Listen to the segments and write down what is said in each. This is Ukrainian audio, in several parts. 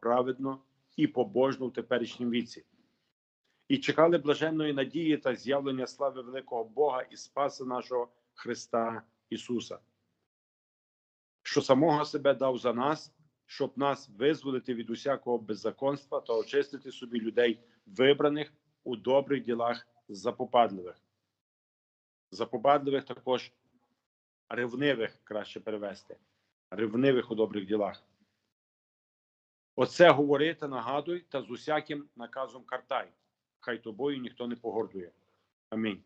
праведно і побожно в теперішнім віці, і чекали блаженної надії та з'явлення слави великого Бога і Спаса нашого Христа Ісуса, що самого себе дав за нас, щоб нас визволити від усякого беззаконства та очистити собі людей, вибраних у добрих ділах запопадливих. Запопадливих також ревнивих краще перевести, ревнивих у добрих ділах. Оце говори та нагадуй, та з усяким наказом картай. Хай тобою ніхто не погордує. Амінь.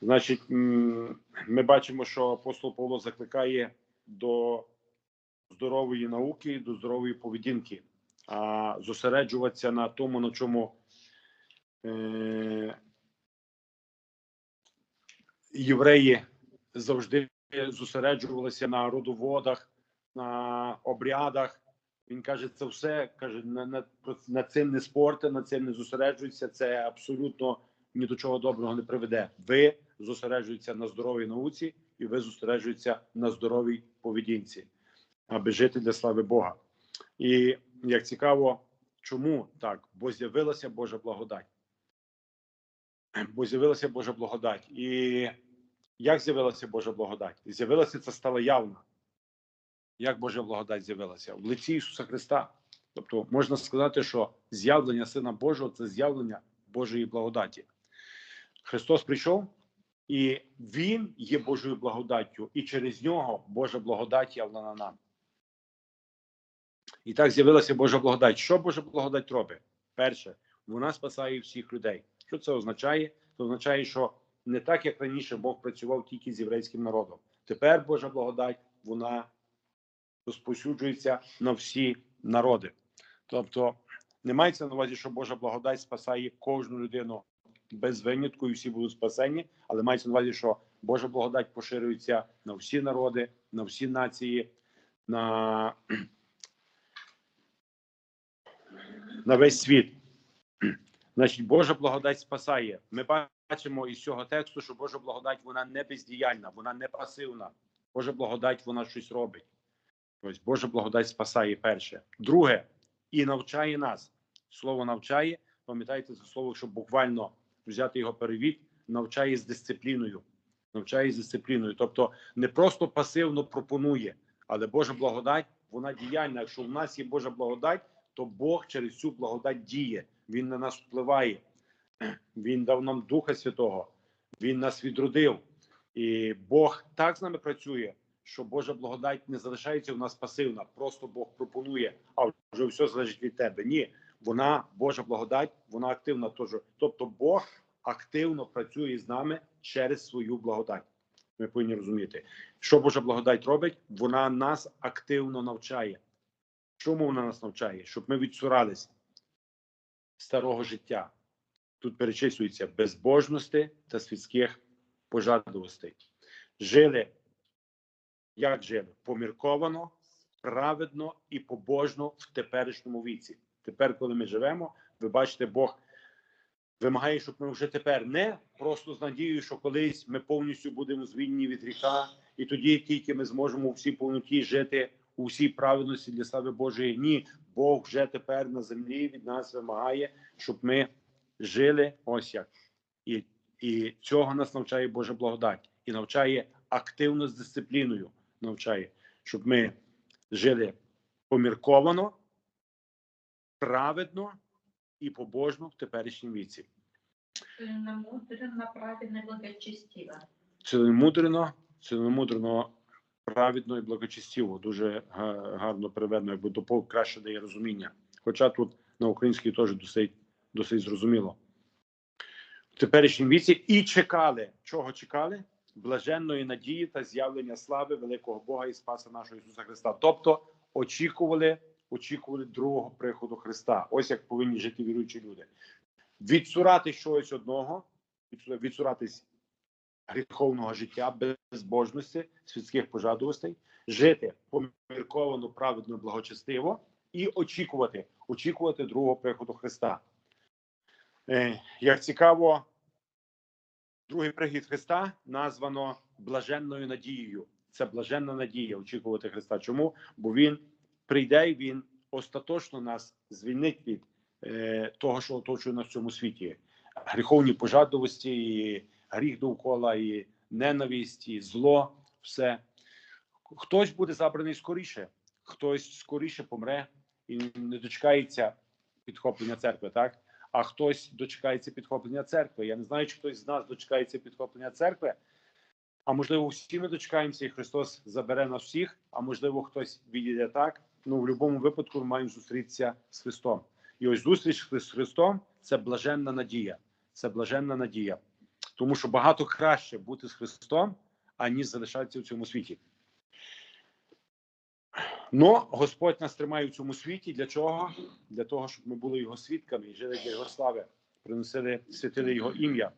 Значить, ми бачимо, що апостол Павло закликає до здорової науки, до здорової поведінки, а зосереджуватися на тому, на чому е, євреї завжди зосереджувалися на родоводах, на обрядах. Він каже, це все каже, на, на, на цим не спорте, на цим не зосереджується. Це абсолютно ні до чого доброго не приведе. Ви зосереджуєтеся на здоровій науці, і ви зосереджуєтеся на здоровій поведінці, аби жити для слави Бога. І як цікаво, чому так? Бо з'явилася Божа благодать. Бо з'явилася Божа благодать. І як з'явилася Божа благодать? З'явилася це стало явно. Як Божа благодать з'явилася в лиці Ісуса Христа. Тобто можна сказати, що з'явлення Сина Божого це з'явлення Божої благодаті. Христос прийшов, і Він є Божою благодаттю, і через нього Божа благодать явлена нам. І так з'явилася Божа благодать. Що Божа благодать робить? Перше, вона спасає всіх людей. Що це означає? Це означає, що не так, як раніше Бог працював тільки з єврейським народом. Тепер Божа благодать вона розповсюджується на всі народи. Тобто не мається на увазі, що Божа благодать спасає кожну людину без винятку, і всі будуть спасені, але мається на увазі, що Божа благодать поширюється на всі народи, на всі нації, на, на весь світ. Значить, Божа благодать спасає. Ми бачимо із цього тексту, що Божа благодать вона не бездіяльна, вона не пасивна. Божа благодать вона щось робить. Ось Божа благодать спасає перше. Друге, і навчає нас. Слово навчає, пам'ятаєте це слово, щоб буквально взяти його перевід, навчає з дисципліною. Навчає з дисципліною. Тобто не просто пасивно пропонує, але Божа благодать, вона діяльна. Якщо в нас є Божа благодать, то Бог через цю благодать діє. Він на нас впливає. Він дав нам Духа Святого, Він нас відродив. І Бог так з нами працює, що Божа благодать не залишається у нас пасивна. Просто Бог пропонує, а вже все залежить від тебе. Ні, вона Божа благодать, вона активна. Теж. Тобто Бог активно працює з нами через свою благодать. Ми повинні розуміти, що Божа благодать робить. Вона нас активно навчає. Чому вона нас навчає? Щоб ми відсурались старого життя. Тут перечислюється безбожності та світських пожадливостей. Жили, як жили? Помірковано, праведно і побожно в теперішньому віці. Тепер, коли ми живемо, ви бачите, Бог вимагає, щоб ми вже тепер не просто з надією, що колись ми повністю будемо звільнені від гріха, і тоді тільки ми зможемо у всій повноті жити у всій праведності для слави Божої. Ні, Бог вже тепер на землі від нас вимагає, щоб ми жили ось як. І, і цього нас навчає Божа благодать. І навчає активно з дисципліною. Навчає, щоб ми жили помірковано, праведно і побожно в теперішнім віці. Целенамудренно, праведно, благочестиво. Ціломудрено, ціломудрено, праведно і благочестиво. Дуже гарно переведено, якби допов краще дає розуміння. Хоча тут на українській теж досить, досить зрозуміло. В теперішнім віці і чекали. Чого чекали? Блаженної надії та з'явлення слави великого Бога і Спаса нашого Ісуса Христа. Тобто очікували, очікували другого приходу Христа. Ось як повинні жити віруючі люди. Відсурати щось одного, відсуратись гріховного життя, безбожності, світських пожадливостей, жити помірковано, праведно, благочестиво і очікувати, очікувати другого приходу Христа. Е, Як цікаво, другий прихід Христа названо блаженною надією. Це блаженна надія очікувати Христа. Чому? Бо Він прийде і він остаточно нас звільнить від е, того, що оточує нас в цьому світі. Гріховні пожадливості, і гріх довкола, і ненависть, і зло, все. Хтось буде забраний скоріше, хтось скоріше помре і не дочекається підхоплення церкви, так? А хтось дочекається підхоплення церкви. Я не знаю, чи хтось з нас дочекається підхоплення церкви. А можливо, всі ми дочекаємося, і Христос забере нас всіх. А можливо, хтось відійде так. Ну, в будь-якому випадку ми маємо зустрітися з Христом. І ось зустріч з Христом це блаженна надія. Це блаженна надія. Тому що багато краще бути з Христом, аніж залишатися в цьому світі. Но Господь нас тримає в цьому світі. Для чого? Для того, щоб ми були його свідками і жили для його слави, приносили, святили його ім'я.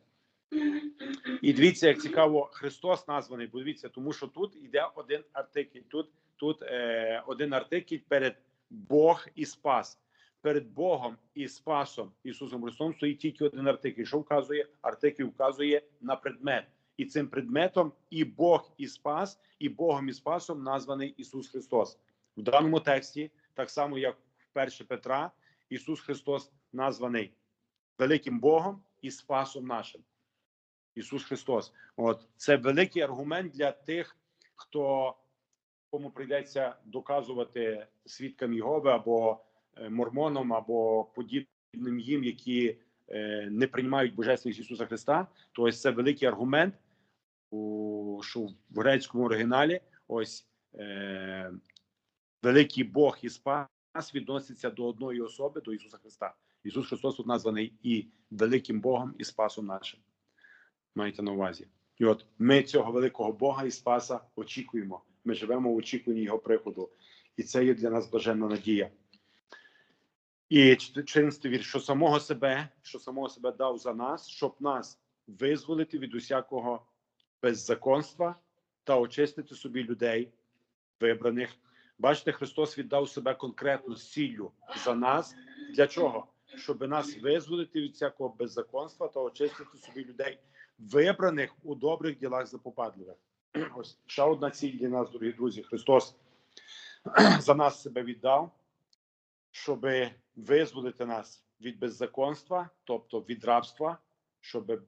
І дивіться, як цікаво, Христос названий, бо дивіться, тому що тут йде один артикль. Тут, тут е, один артикль перед Бог і Спас. Перед Богом і Спасом Ісусом Христом стоїть тільки один артикль. Що вказує? Артикль вказує на предмет. І цим предметом і Бог і Спас, і Богом і Спасом названий Ісус Христос. В даному тексті, так само як в 1 Петра, Ісус Христос названий великим Богом і Спасом нашим. Ісус Христос. От це великий аргумент для тих, хто кому прийдеться доказувати свідкам Єгови або е, мормонам, або подібним їм, які е, не приймають божественність Ісуса Христа. То це великий аргумент, що в грецькому оригіналі ось е, великий Бог і Спас відноситься до одної особи, до Ісуса Христа. Ісус Христос тут названий і великим Богом, і Спасом нашим. Маєте на увазі. І от ми цього великого Бога і Спаса очікуємо. Ми живемо в очікуванні Його приходу. І це є для нас блаженна надія. І 14 вірш, що самого себе, що самого себе дав за нас, щоб нас визволити від усякого беззаконства та очистити собі людей, вибраних. Бачите, Христос віддав себе конкретно з ціллю за нас. Для чого? Щоб нас визволити від всякого беззаконства та очистити собі людей, вибраних у добрих ділах запопадливих. Ось ще одна ціль для нас, дорогі друзі. Христос за нас себе віддав, щоб визволити нас від беззаконства, тобто від рабства, щоб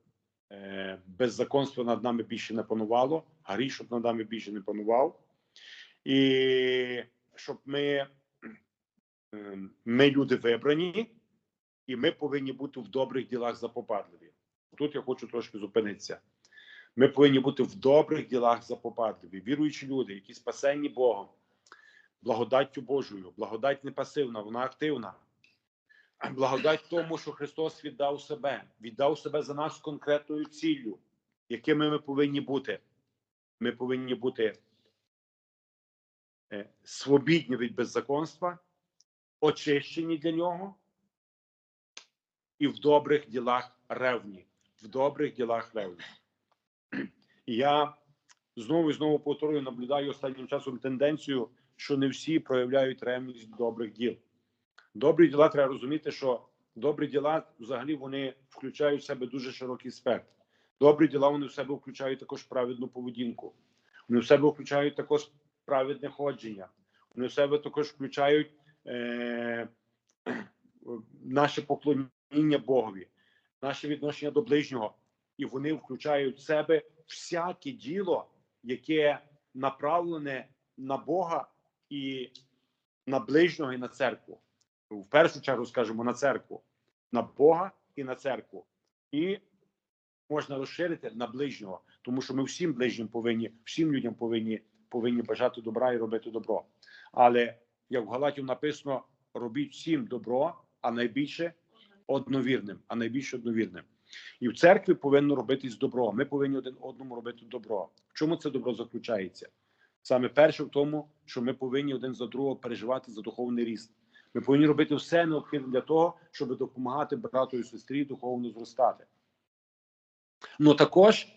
е, беззаконство над нами більше не панувало, гріх, щоб над нами більше не панував, і щоб ми, е, ми люди вибрані, і ми повинні бути в добрих ділах запопадливі. Тут я хочу трошки зупинитися. Ми повинні бути в добрих ділах запопадливі, віруючі люди, які спасені Богом, благодаттю Божою. Благодать не пасивна, вона активна. Благодать тому, що Христос віддав себе, віддав себе за нас конкретною ціллю, якими ми повинні бути. Ми повинні бути свобідні від беззаконства, очищені для нього і в добрих ділах ревні. В добрих ділах ревні. Я знову і знову повторюю, наблюдаю останнім часом тенденцію, що не всі проявляють ревність добрих діл. Добрі діла треба розуміти, що добрі діла взагалі вони включають в себе дуже широкий спектр. Добрі діла вони в себе включають також праведну поведінку. Вони в себе включають також праведне ходження. Вони в себе також включають е, наше поклоніння Богові, наше відношення до ближнього. І вони включають в себе всяке діло, яке направлене на Бога і на ближнього, і на церкву. В першу чергу скажемо на церкву, на Бога і на церкву. І можна розширити на ближнього, тому що ми всім ближнім повинні, всім людям повинні повинні бажати добра і робити добро. Але як в Галатів написано, робіть всім добро, а найбільше одновірним, а найбільше одновірним. І в церкві повинно робитись добро. Ми повинні один одному робити добро. В чому це добро заключається? Саме перше в тому, що ми повинні один за другого переживати за духовний ріст. Ми повинні робити все необхідне для того, щоб допомагати брату і сестрі духовно зростати. Ну також,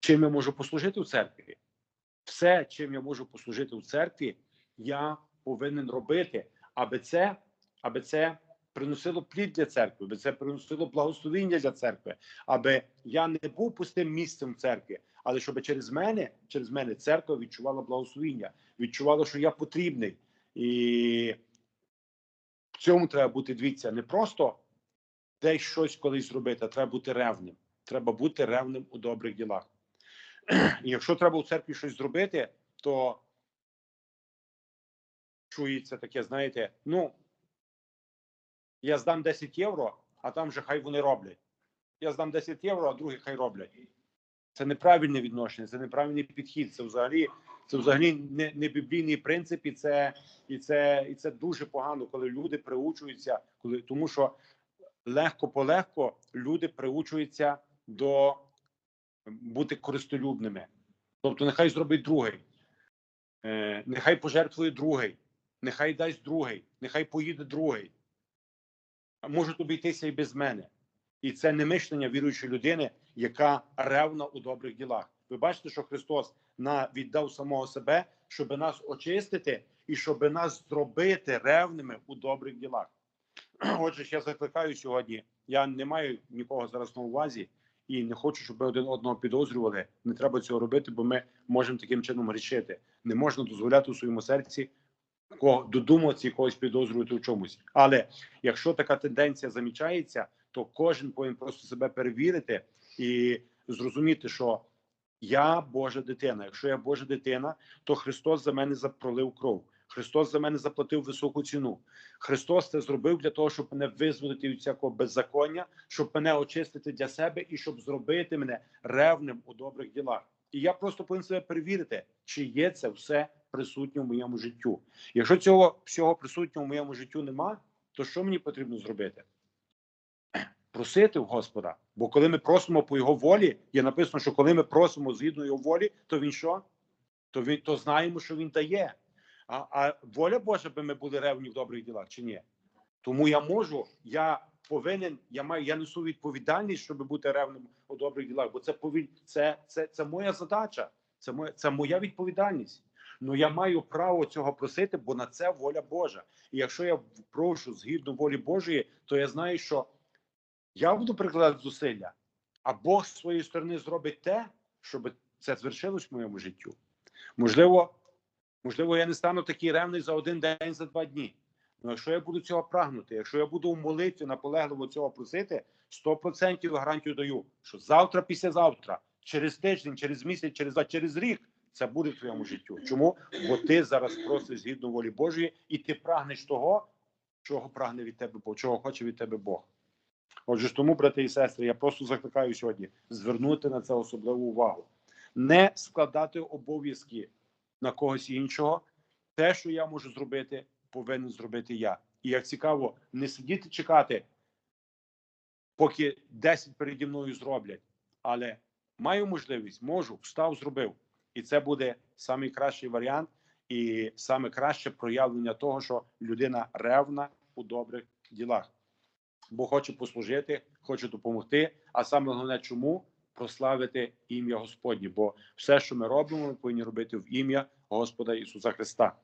чим я можу послужити в церкві? Все, чим я можу послужити в церкві, я повинен робити, аби це, аби це приносило плід для церкви, аби це приносило благословіння для церкви, аби я не був пустим місцем в церкві, але щоб через мене, через мене церква відчувала благословіння, відчувала, що я потрібний. І в цьому треба бути, дивіться, не просто десь щось колись зробити, а треба бути ревним. Треба бути ревним у добрих ділах. І якщо треба у церкві щось зробити, то чується таке, знаєте, ну я здам 10 євро, а там же хай вони роблять. Я здам 10 євро, а другі хай роблять. Це неправильне відношення, це неправильний підхід. Це взагалі, це взагалі не, не біблійний принцип, і це, і це, і це дуже погано, коли люди приучуються, коли тому що легко полегко люди приучуються до бути користолюбними. Тобто, нехай зробить другий, е, нехай пожертвує другий, нехай дасть другий, нехай поїде другий. Можуть обійтися і без мене. І це не мишлення віруючої людини, яка ревна у добрих ділах. Ви бачите, що Христос на віддав самого себе, щоб нас очистити і щоб нас зробити ревними у добрих ділах. Отже, я закликаю сьогодні. Я не маю нікого зараз на увазі і не хочу, щоб ми один одного підозрювали. Не треба цього робити, бо ми можемо таким чином грішити. Не можна дозволяти у своєму серці кого додуматися і когось підозрювати в чомусь. Але якщо така тенденція замічається, то кожен повинен просто себе перевірити і зрозуміти, що я Божа дитина. Якщо я Божа дитина, то Христос за мене запролив кров. Христос за мене заплатив високу ціну. Христос це зробив для того, щоб мене визволити від всякого беззаконня, щоб мене очистити для себе і щоб зробити мене ревним у добрих ділах. І я просто повинен себе перевірити, чи є це все присутнє в моєму життю. Якщо цього всього присутнього в моєму життю нема, то що мені потрібно зробити? Просити в Господа. Бо коли ми просимо по його волі, є написано, що коли ми просимо згідно його волі, то він що? То він то знаємо, що він дає. А, а воля Божа, би ми були ревні в добрих ділах чи ні? Тому я можу, я повинен, я маю, я несу відповідальність, щоб бути ревним у добрих ділах, бо це повіль, це, це, це моя задача, це моя, це моя відповідальність. Ну я маю право цього просити, бо на це воля Божа. І якщо я прошу згідно волі Божої, то я знаю, що я буду прикладати зусилля, а Бог з своєї сторони зробить те, щоб це звершилось в моєму життю. Можливо, можливо, я не стану такий ревний за один день, за два дні. Ну, якщо я буду цього прагнути, якщо я буду в молитві наполегливо цього просити, 100% гарантію даю, що завтра, післязавтра, через тиждень, через місяць, через два, через рік це буде в твоєму життю. Чому? Бо ти зараз просиш згідно волі Божої, і ти прагнеш того, чого прагне від тебе Бог, чого хоче від тебе Бог. Отже, тому, брати і сестри, я просто закликаю сьогодні звернути на це особливу увагу, не складати обов'язки на когось іншого. Те, що я можу зробити, повинен зробити я. І як цікаво, не сидіти чекати, поки 10 переді мною зроблять, але маю можливість, можу, встав, зробив. І це буде найкращий варіант і саме краще проявлення того, що людина ревна у добрих ділах, бо хоче послужити, хоче допомогти. А саме головне, чому прославити ім'я Господнє? Бо все, що ми робимо, ми повинні робити в ім'я Господа Ісуса Христа.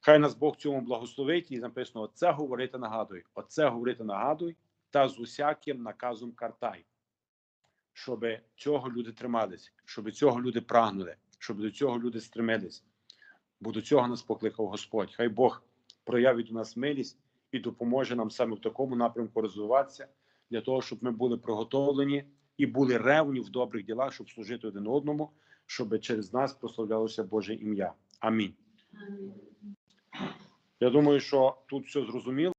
Хай нас Бог цьому благословить і написано: Оце говорити нагадуй, оце говорити нагадуй, та з усяким наказом картай, щоб цього люди тримались, щоб цього люди прагнули, щоб до цього люди стремились. Бо до цього нас покликав Господь. Хай Бог проявить у нас милість і допоможе нам саме в такому напрямку розвиватися, для того, щоб ми були приготовлені і були ревні в добрих ділах, щоб служити один одному, щоб через нас прославлялося Боже ім'я. Амінь. Я думаю, що тут все зрозуміло.